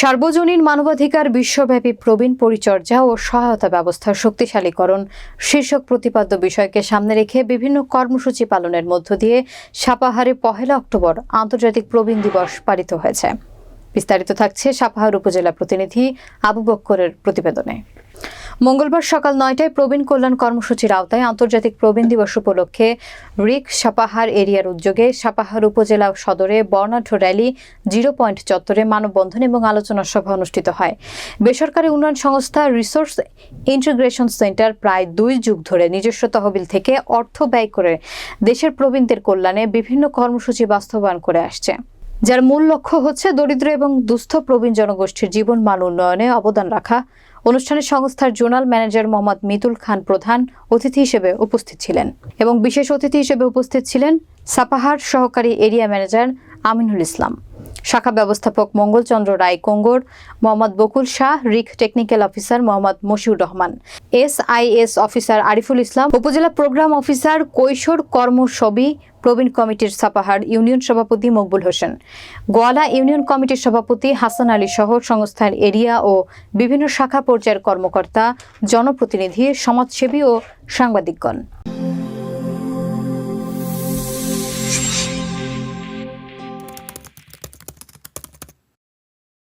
সার্বজনীন মানবাধিকার বিশ্বব্যাপী প্রবীণ পরিচর্যা ও সহায়তা ব্যবস্থার শক্তিশালীকরণ শীর্ষক প্রতিপাদ্য বিষয়কে সামনে রেখে বিভিন্ন কর্মসূচি পালনের মধ্য দিয়ে সাপাহারে পহেলা অক্টোবর আন্তর্জাতিক প্রবীণ দিবস পালিত হয়েছে। বিস্তারিত থাকছে সাপাহার উপজেলা প্রতিনিধি আবু বক্করের প্রতিবেদনে। মঙ্গলবার সকাল নয়টায় প্রবীণ কল্যাণ কর্মসূচির আওতায় আন্তর্জাতিক প্রবীণ দিবস উপলক্ষে রিক সাপাহার এরিয়ার উদ্যোগে সাপাহার উপজেলা সদরে বর্ণাঢ্য র্যালি জিরো পয়েন্ট চত্বরে মানববন্ধন এবং আলোচনা সভা অনুষ্ঠিত হয়। বেসরকারি উন্নয়ন সংস্থা রিসোর্স ইন্টিগ্রেশন সেন্টার প্রায় দুই যুগ ধরে নিজস্ব তহবিল থেকে অর্থ ব্যয় করে দেশের প্রবীণদের কল্যাণে বিভিন্ন কর্মসূচি বাস্তবায়ন করে আসছে। যার মূল লক্ষ্য হচ্ছে দরিদ্র এবং দুস্থ প্রবীণ জনগোষ্ঠীর জীবন মান উন্নয়নে অবদান রাখা অনুষ্ঠানে সংস্থার জোনাল ম্যানেজার মোহাম্মদ মিতুল খান প্রধান অতিথি হিসেবে উপস্থিত ছিলেন এবং বিশেষ অতিথি হিসেবে উপস্থিত ছিলেন সাপাহার সহকারী এরিয়া ম্যানেজার আমিনুল ইসলাম। শাখা ব্যবস্থাপক মঙ্গলচন্দ্র রায় কোঙ্গর, মোহাম্মদ বকুল শাহ, রিক technical officer Mohammad Moshiur Rahman. S I S officer Ariful Islam, upazila programme officer কৈশোর কর্ম সবি প্রবীণ কমিটির সাপাহার ইউনিয়ন সভাপতি মকবুল হোসেন। গোয়ালা ইউনিয়ন কমিটির সভাপতি হাসান আলী সহ সংস্থার এরিয়া ও বিভিন্ন শাখা পর্যায়ের কর্মকর্তা, জনপ্রতিনিধি, সমাজসেবী ও সাংবাদিকগণ।